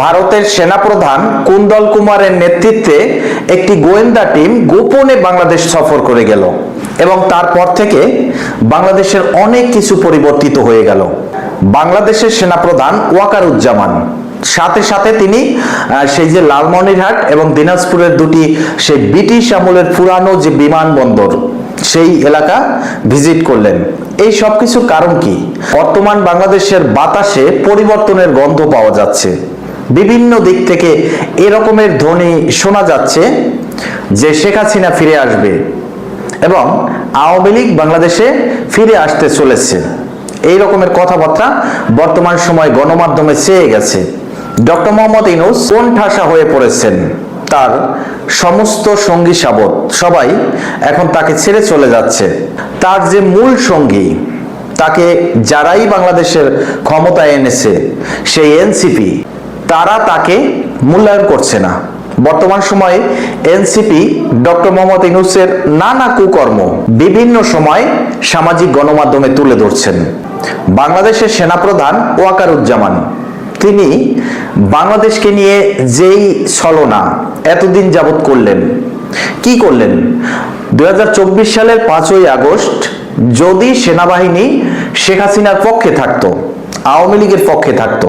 ভারতের সেনাপ্রধান কুন্দল কুমারের নেতৃত্বে একটি গোয়েন্দা টিম গোপনে বাংলাদেশ সফর করে গেল এবং তারপর থেকে বাংলাদেশের অনেক কিছু পরিবর্তিত হয়ে গেল। বাংলাদেশের সেনাপ্রধান ওয়াকারুজ্জামান। সাথে সাথে তিনি সেই যে লালমনিরহাট এবং দিনাজপুরের দুটি সেই ব্রিটিশ আমলের পুরানো যে বিমানবন্দর, সেই এলাকা ভিজিট করলেন। এই সব কিছুর কারণ কি? বর্তমান বাংলাদেশের বাতাসে পরিবর্তনের গন্ধ পাওয়া যাচ্ছে। বিভিন্ন দিক থেকে এরকমের ধ্বনি শোনা যাচ্ছে যে শেখ হাসিনা ফিরে আসবে এবং আওয়ামী লীগ বাংলাদেশে ফিরে আসতে চলেছে। এই রকমের কথাবার্তা বর্তমান সময় গণমাধ্যমে চেয়ে গেছে। ডক্টর মোহাম্মদ ইনুস কোন ঠাসা হয়ে পড়েছেন তার সমস্ত সঙ্গী সাবত সবাই এখন তাকে ছেড়ে চলে যাচ্ছে। তার যে মূল সঙ্গী, তাকে যারাই বাংলাদেশের ক্ষমতায় এনেছে, সেই এনসিপি তারা তাকে মূল্যায়ন করছে না। বর্তমান সময়ে এনসিপি ডক্টর মোহাম্মদ ইনুসের নানা কুকর্ম বিভিন্ন সময় সামাজিক গণমাধ্যমে তুলে ধরছেন। বাংলাদেশের সেনাপ্রধান ওয়াকারুজ্জামান, তিনি, বাংলাদেশকে নিয়ে যেই ছলনা, এতদিন যাবৎ করলেন। কি করলেন? দু হাজার চব্বিশ সালের পাঁচই আগস্ট, যদি সেনাবাহিনী শেখ হাসিনার পক্ষে থাকতো, আওয়ামী লীগের পক্ষে থাকতো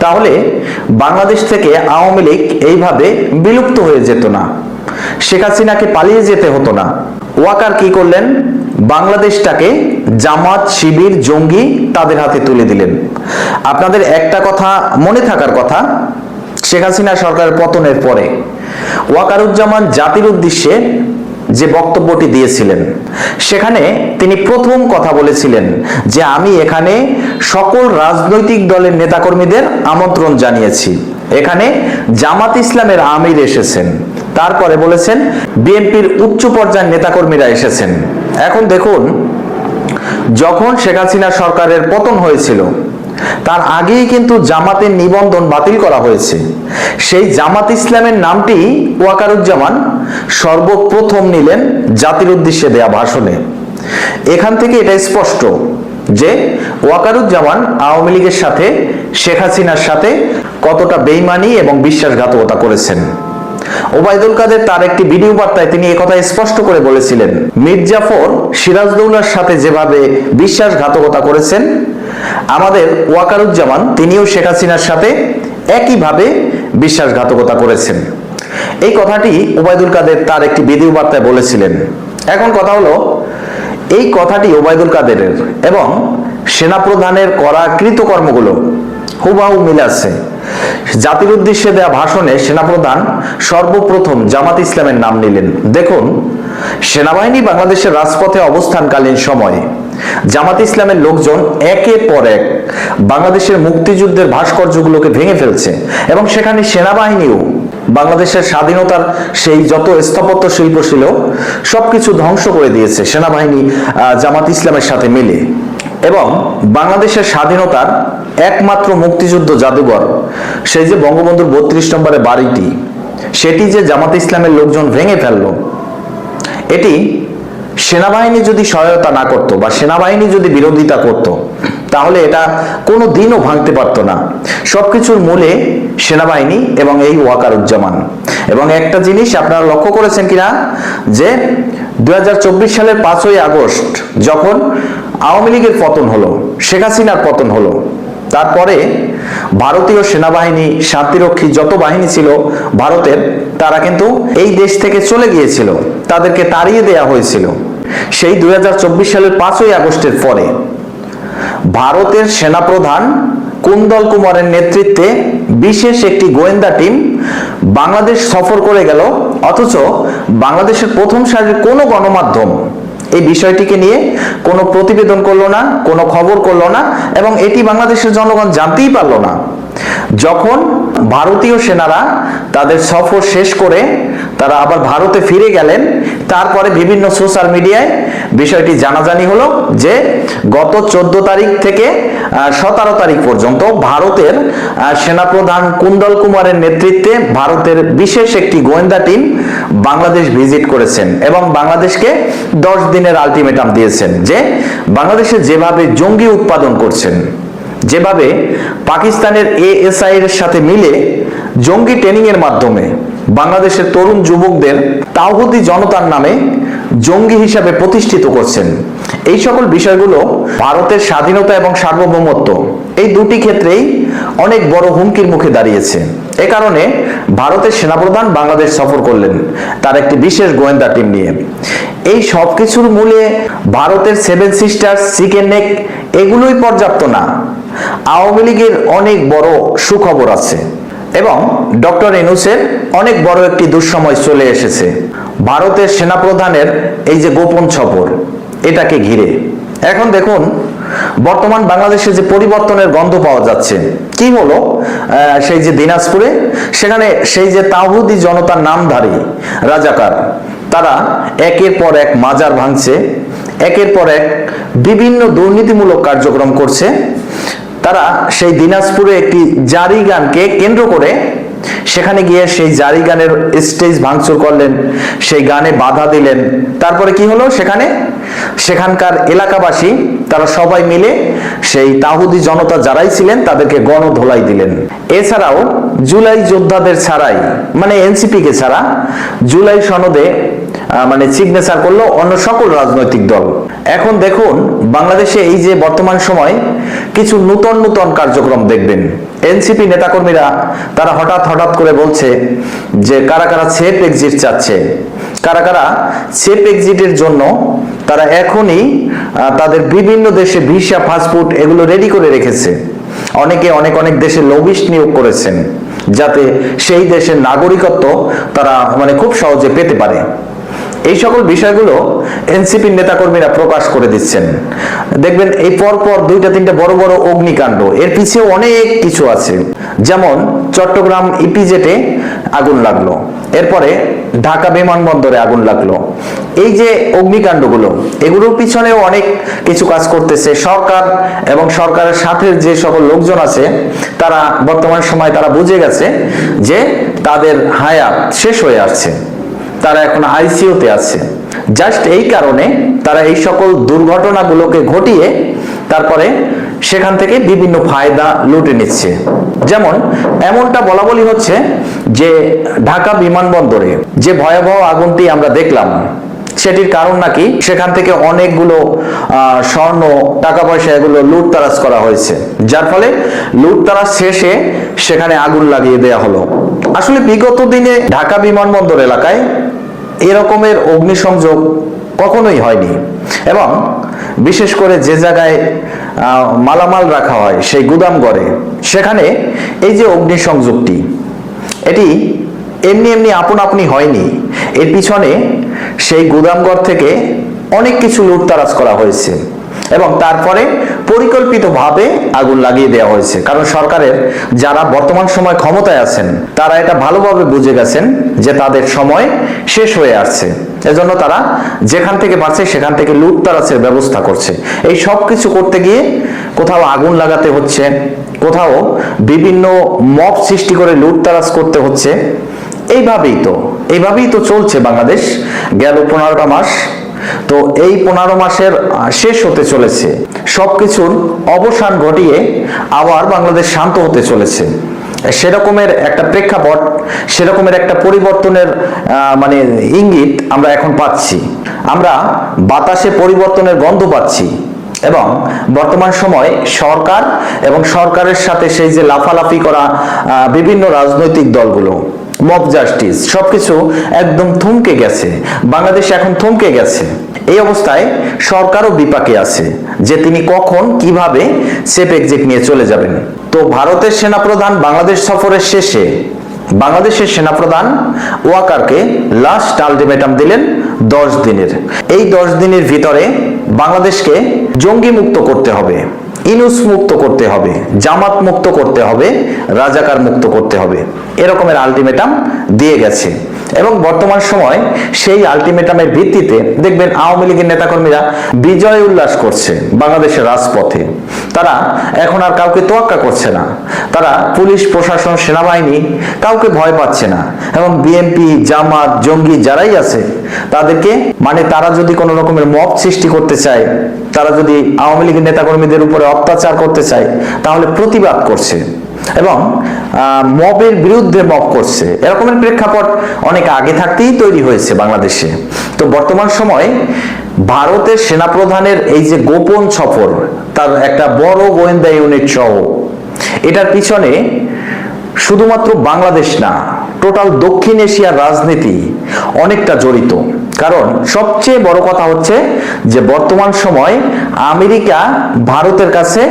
তাহলে বাংলাদেশ থেকে আওয়ামী লীগ এইভাবে বিলুপ্ত হয়ে যেত না। শেখ হাসিনাকে পালিয়ে যেতে হতো না। ওয়াকার কি করলেন? বাংলাদেশটাকে জামাত, শিবির, জঙ্গি তাদের হাতে তুলে দিলেন। আপনাদের একটা কথা মনে থাকার কথা, শেখ হাসিনা সরকারের পতনের পরে ওয়াকারুজ্জামান জাতির উদ্দেশ্যে যে বক্তব্যটি দিয়েছিলেন, সেখানে তিনি প্রথম কথা বলেছিলেন যে আমি এখানে সকল রাজনৈতিক দলের নেতাকর্মীদের আমন্ত্রণ জানিয়েছি। এখানে জামাত ইসলামের আমির এসেছেন। তারপরে বলেছেন, বিএনপির উচ্চ পর্যায়ের নেতাকর্মীরা এসেছেন। এখন দেখুন, যখন শেখ হাসিনা সরকারের পতন হয়েছিল তার আগেই কিন্তু জামাতের নিবন্ধন বাতিল করা হয়েছে। সেই জামাত ইসলামের নামটি ওয়াকারুজ্জামান সর্বপ্রথম নিলেন জাতির উদ্দেশ্যে দেয়া ভাষণে। এখান থেকে এটা স্পষ্ট যে ওয়াকারুজ্জামান আওয়ামী লীগের সাথে, শেখ হাসিনার সাথে কতটা বেইমানি এবং বিশ্বাসঘাতকতা করেছেন। ওবায়দুল কাদের তার একটি ভিডিও বার্তায় তিনি একথা স্পষ্ট করে বলেছিলেন, মির্জাফর সিরাজদৌলার সাথে যেভাবে বিশ্বাসঘাতকতা করেছেন আমাদের ওয়াকারুজ্জামান তিনিও শেখ হাসিনার সাথে একইভাবে বিশ্বাসঘাতকতা করেছেন। এই কথাটি ওবায়দুল কাদের তার একটি ভিডিও বার্তায় বলেছিলেন। এখন কথা হলো, এই কথাটি ওবায়দুল কাদেরের এবং সেনাপ্রধানের করা কৃতকর্মগুলো হুবাহু মিল আছে। জাতির উদ্দেশ্যে দেয়া ভাষণে সেনাপ্রধান সর্বপ্রথম জামাত ইসলামের নাম নিলেন। দেখুন, সেনাবাহিনী বাংলাদেশের রাজপথে অবস্থানকালীন সময়ে জামাত ইসলামের লোকজন একের পর এক বাংলাদেশের মুক্তিযুদ্ধের ভাস্কর্যগুলোকে ভেঙে ফেলছে এবং সেখানে সেনাবাহিনীও বাংলাদেশের স্বাধীনতার সেই যত স্থাপত্য শিল্প ছিল, সবকিছু ধ্বংস করে দিয়েছে সেনাবাহিনী জামাত ইসলামের সাথে মিলে। এবং বাংলাদেশের স্বাধীনতার একমাত্র মুক্তিযুদ্ধ জাদুঘর, সেই যে বঙ্গবন্ধুর বত্রিশ নম্বরের বাড়িটি, সেটি যে জামাত ইসলামের লোকজন ভেঙে ফেলল, এটি সেনাবাহিনী যদি সহায়তা না করত বা সেনাবাহিনী যদি বিরোধিতা করত, তাহলে এটা কোনো দিনও ভাঙতে পারতো না। সবকিছুর মূলে সেনাবাহিনী এবং এই ওয়াকারুজ্জামান। এবং একটা জিনিস আপনারা লক্ষ্য করেছেন কিনা, যে দু হাজার চব্বিশ সালের পাঁচই আগস্ট যখন আওয়ামী লীগের পতন হলো, শেখ হাসিনার পতন হলো, তারপরে ভারতীয় সেনাবাহিনী শান্তিরক্ষী যত বাহিনী ছিল ভারতের, তারা কিন্তু এই দেশ থেকে চলে গিয়েছিল। তাদেরকে তাড়িয়ে দেয়া হয়েছিল। সেই দুই সালের পাঁচই আগস্টের পরে ভারতের সেনাপ্রধান কুন্দল কুমারের নেতৃত্বে বিশেষ একটি গোয়েন্দা টিম বাংলাদেশ সফর করে গেল, অথচ বাংলাদেশের প্রথম সারির কোনো গণমাধ্যম এই বিষয়টিকে নিয়ে কোনো প্রতিবেদন করল না, কোনো খবর করল না এবং এটি বাংলাদেশের জনগণ জানতেই পারল না। যখন ভারতীয় সেনারা তাদের সফর শেষ করে তারা আবার ভারতে ফিরে গেলেন। তারপরে বিভিন্ন সোশ্যাল মিডিয়ায় বিষয়টি জানাজানি হলো যে, গত চোদ্দ তারিখ থেকে সতেরো তারিখ পর্যন্ত ভারতের সেনাপ্রধান কুন্দল কুমারের নেতৃত্বে ভারতের বিশেষ একটি গোয়েন্দা টিম বাংলাদেশ ভিজিট করেছেন এবং বাংলাদেশকে দশ দিনের আলটিমেটাম দিয়েছেন যে, বাংলাদেশে যেভাবে জঙ্গি উৎপাদন করছেন, যেভাবে পাকিস্তানের এএসআই এর সাথে মিলে জঙ্গি ট্রেনিং এর মাধ্যমে বাংলাদেশের তরুণ যুবকদের তাওহুদি জনতার নামে জঙ্গি হিসাবে প্রতিষ্ঠিত করছেন। এই সকল বিষয়গুলো ভারতের স্বাধীনতা এবং সার্বভৌমত্ব এই দুটি ক্ষেত্রেই অনেক বড় হুমকির মুখে দাঁড়িয়েছে। এ কারণে ভারতের সেনাপ্রধান বাংলাদেশ সফর করলেন, তার একটি বিশেষ গোয়েন্দা টিম নিয়ে। এই সব কিছুর মূলে ভারতের সেভেন সিস্টার চিকেন নেক এগুলোই পর্যাপ্ত না। আওয়ামী লীগের অনেক বড় সুখবর আছে। এবং ডক্টর এনুসের অনেক বড় একটি দুঃসময় চলে এসেছে। ভারতের সেনাপ্রধানের এই যে গোপন সফর এটাকে ঘিরে। এখন দেখুন, বর্তমান বাংলাদেশে যে পরিবর্তনের গন্ধ পাওয়া যাচ্ছে, কি হলো? সেই যে দিনাজপুরে, সেখানে সেই যে তাহুদি জনতার নামধারী রাজাকার, তারা একের পর এক মাজার ভাঙছে, একের পর এক বিভিন্ন দুর্নীতিমূলক কার্যক্রম করছে। তারা সেই দিনাজপুরে একটি জারি গানকে কেন্দ্র করে সেখানে গিয়ে সেই জারি গানের স্টেজ ভাঙচুর করলেন, সেই গানে বাধা দিলেন। তারপরে কি হলো সেখানে? সেখানকার এলাকাবাসী, তারা সবাই মিলে সেই তাহুদি জনতা যারাই ছিলেন তাদেরকে গণধোলাই দিলেন। এছাড়াও জুলাই যোদ্ধাদের ছাড়াই মানে এনসিপি কে ছাড়া জুলাই সনদে মানে সিগনেচার করল অন্য সকল রাজনৈতিক দল। এখন দেখুন, বাংলাদেশে এই যে বর্তমান সময় কিছু নূতন নূতন কার্যক্রম দেখবেন। এনসিপি নেতাকর্মীরা, তারা হঠাৎ হঠাৎ করে বলছে যে কারা কারা সেফ এক্সিট চাচ্ছে। কারা কারা সেফ এক্সিটের জন্য তারা এখনই তাদের বিভিন্ন দেশে ভিসা, পাসপোর্ট এগুলো রেডি করে রেখেছে। অনেকে অনেক অনেক দেশে লবিস্ট নিয়োগ করেছেন, যাতে সেই দেশের নাগরিকত্ব তারা মানে খুব সহজে পেতে পারে। এই সকল বিষয়গুলো এনসিপির নেতাকর্মীরা প্রকাশ করে দিচ্ছেন। দেখবেন এই পর পর দুইটা তিনটা বড় বড় অগ্নিকাণ্ড, এর পিছিয়ে অনেক কিছু আছে। যেমন চট্টগ্রাম ইপিজেটে আগুন লাগল, এরপরে ঢাকা বিমানবন্দরে আগুন লাগল। এই যে অগ্নিকাণ্ডগুলো, এগুলোর পিছনেও অনেক কিছু কাজ করতেছে সরকার এবং সরকারের সাথে যে সকল লোকজন আছে, তারা বর্তমান সময় তারা বুঝে গেছে যে তাদের হায়াত শেষ হয়ে আসছে। তারা এখন আইসিইউতে আছে। জাস্ট এই কারণে তারা এই সকল দুর্ঘটনাগুলোকে ঘটিয়ে তারপরে সেখান থেকে বিভিন্ন ফায়দা লুটে নিচ্ছে। যেমন, এমনটা বলা বলি হচ্ছে যে ঢাকা বিমানবন্দরে যে ভয়াবহ আগুনটি আমরা দেখলাম, সেটির কারণ নাকি সেখান থেকে অনেকগুলো স্বর্ণ টাকা পয়সা এগুলো লুটতারাজ করা হয়েছে। যার ফলে লুটতারাজ শেষে সেখানে আগুন লাগিয়ে দেয়া হলো। আসলে বিগত দিনে ঢাকা বিমানবন্দর এলাকায় এরকমের অগ্নিসংযোগ কখনোই হয়নি। এবং বিশেষ করে যে জায়গায় মালামাল রাখা হয়, সেই গুদাম গড়ে সেখানে এই যে অগ্নিসংযোগটি, এটি এমনি এমনি আপন আপনি হয়নি। এর পিছনে সেই গুদামঘর থেকে অনেক কিছু লুটতারাজ করা হয়েছে। এবং তারপরে পরিকল্পিতভাবে আগুন লাগিয়ে দেওয়া হয়েছে। কারণ সরকারের যারা বর্তমান সময় ক্ষমতায় আছেন, তারা এটা ভালোভাবে বুঝে গেছেন যে তাদের সময় শেষ হয়ে আসছে। এজন্য তারা যেখান থেকে পারছে সেখান থেকে লুটতারাজের ব্যবস্থা করছে। এই সব কিছু করতে গিয়ে কোথাও আগুন লাগাতে হচ্ছে, কোথাও বিভিন্ন মব সৃষ্টি করে লুটতারাজ করতে হচ্ছে। এইভাবেই তো এইভাবেই তো চলছে বাংলাদেশ। গেল পনেরোটা মাস তো এই পনেরো মাসের শেষ হতে চলেছে। সবকিছুর অবসান ঘটিয়ে আবার বাংলাদেশ শান্ত হতে চলেছে। সেরকমের একটা প্রেক্ষাপট, সেরকমের একটা পরিবর্তনের মানে ইঙ্গিত আমরা এখন পাচ্ছি। আমরা বাতাসে পরিবর্তনের গন্ধ পাচ্ছি এবং বর্তমান সময় সরকার এবং সরকারের সাথে সেই যে লাফালাফি করা বিভিন্ন রাজনৈতিক দলগুলো মব জাস্টিস সবকিছু একদম থমকে গেছে। বাংলাদেশ এখন থমকে গেছে। এই অবস্থায় সরকারও বিপাকে আছে যে তিনি কখন, কীভাবে সেফ এক্সিট নিয়ে চলে যাবেন। তো ভারতের সেনাপ্রধান বাংলাদেশ সফরের শেষে বাংলাদেশের সেনাপ্রধান ওয়াকারকে লাস্ট আলটিমেটাম দিলেন দশ দিনের। এই দশ দিনের ভিতরে বাংলাদেশকে জঙ্গি মুক্ত করতে হবে, ইনুস মুক্ত করতে হবে, জামাত মুক্ত করতে হবে, রাজাকার মুক্ত করতে হবে। এরকমের আলটিমেটাম দিয়ে গেছে। এবং বর্তমান সময় সেই আলটিমেটামের ভিত্তিতে দেখবেন আওয়ামী লীগের নেতাকর্মীরা বিজয় উল্লাস করছে বাংলাদেশের রাজপথে। তারা এখন আর কাউকে তোয়াক্কা করছে না। তারা পুলিশ, প্রশাসন, সেনাবাহিনী কাউকে ভয় পাচ্ছে না এবং বিএনপি, জামাত, জঙ্গি যারাই আছে, তাদেরকে মানে তারা যদি কোনো রকমের মব সৃষ্টি করতে চায়, তারা যদি আওয়ামী লীগের নেতাকর্মীদের উপরে অত্যাচার করতে চায়, তাহলে প্রতিবাদ করছে। এবং মবের বিরুদ্ধে মব করছে। এরকমের প্রেক্ষাপট অনেক আগে থাকতেই তৈরি হয়েছে বাংলাদেশে। তো বর্তমান সময় ভারতের সেনাপ্রধানের এই যে গোপন সফর, তার একটা বড় গোয়েন্দা ইউনিট সহ, এটার পিছনে শুধুমাত্র বাংলাদেশ না টোটাল দক্ষিণ এশিয়ার রাজনীতি অনেকটা জড়িত। কারণ সবচেয়ে বড় কথা হচ্ছে যে বর্তমান সময় আমেরিকা ভারতের কাছে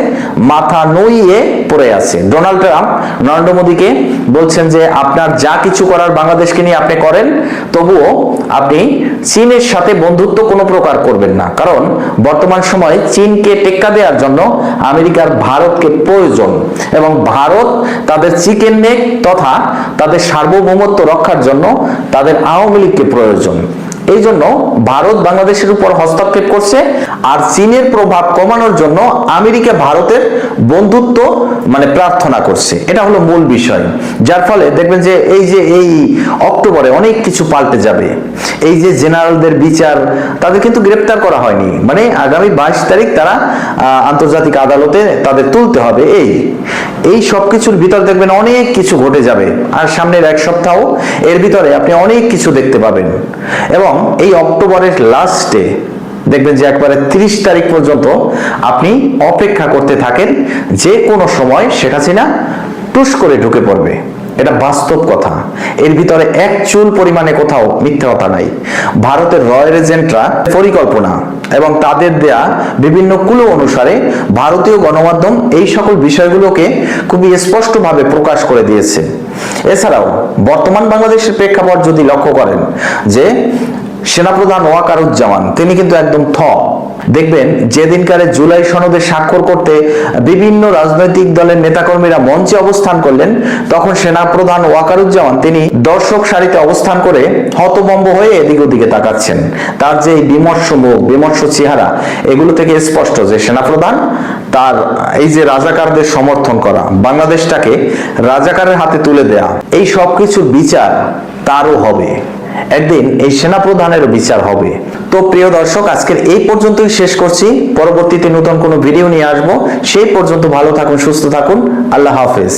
মাথা নইয়ে পড়ে আছে। ডোনাল্ড ট্রাম্প, নরেন্দ্র মোদীকে বলছেন যে আপনার যা কিছু করার বাংলাদেশকে নিয়ে আপনি করেন, তবুও আপনি চীনের সাথে বন্ধুত্ব কোনো প্রকার করবেন না। কারণ বর্তমান সময়ে চীনকে টেক্কা দেওয়ার জন্য আমেরিকার ভারতকে প্রয়োজন এবং ভারত তাদের চিকেন নেক তথা তাদের সার্বভৌমত্ব রক্ষার জন্য তাদের আওয়ামী লীগকে প্রয়োজন। এই জন্য ভারত বাংলাদেশের উপর হস্তক্ষেপ করছে আর চীনের প্রভাব কমানোর জন্য আমেরিকা ভারতের বন্ধুত্ব মানে প্রার্থনা করছে। এটা হলো মূল বিষয়। যার ফলে দেখবেন যে এই যে এই অক্টোবরে অনেক কিছু পাল্টে যাবে। এই যে জেনারেলদের বিচার, তাদের কিন্তু গ্রেপ্তার করা হয়নি। মানে আগামী বাইশ তারিখ তারা আন্তর্জাতিক আদালতে তাদের তুলতে হবে। এই এই সব কিছুর ভিতর দেখবেন অনেক কিছু ঘটে যাবে। আর সামনের এক সপ্তাহ এর ভিতরে আপনি অনেক কিছু দেখতে পাবেন। এবং এই অক্টোবরের লাস্টে দেখবেন যে একবারে তিরিশ তারিখ পর্যন্ত আপনি অপেক্ষা করতে থাকেন, যে কোনো সময় শেখ হাসিনা টুস করে ঢুকে পড়বে। এটা বাস্তব কথা। এর ভিতরে এক চুল পরিমাণে কোথাও মিথ্যা কথা নাই। ভারতের রয়্যাল এজেন্টরা পরিকল্পনা এবং তাদের দেয়া বিভিন্ন কুলো অনুসারে ভারতীয় গণমাধ্যম এই সকল বিষয়গুলোকে খুবই স্পষ্টভাবে প্রকাশ করে দিয়েছে। এছাড়াও বর্তমান বাংলাদেশের প্রেক্ষাপট যদি লক্ষ্য করেন, যে সেনাপ্রধান ওয়াকারুজ্জামান, তিনি কিন্তু একদম থ। দেখবেন, যেদিনকারে জুলাই সনদে স্বাক্ষর করতে বিভিন্ন রাজনৈতিক দলের নেতাকর্মীরা মঞ্চে অবস্থান করলেন, তখন সেনাপ্রধান ওয়াকারুজ্জামান, তিনি দর্শক সারিতে অবস্থান করে হতবম্ব হয়ে এদিক ওদিকে তাকাচ্ছেন। তার যে বিমর্ষ মুখ, বিমর্ষ চেহারা, এগুলো থেকে স্পষ্ট যে সেনাপ্রধান তার এই যে রাজাকারদের সমর্থন করা, বাংলাদেশটাকে রাজাকারের হাতে তুলে দেয়া, এই সব কিছুর বিচার তারও হবে। একদিন এই সেনাপ্রধানেরও বিচার হবে। তো প্রিয় দর্শক, আজকের এই পর্যন্তই শেষ করছি। পরবর্তীতে নতুন কোনো ভিডিও নিয়ে আসব। সেই পর্যন্ত ভালো থাকুন, সুস্থ থাকুন। আল্লাহ হাফেজ।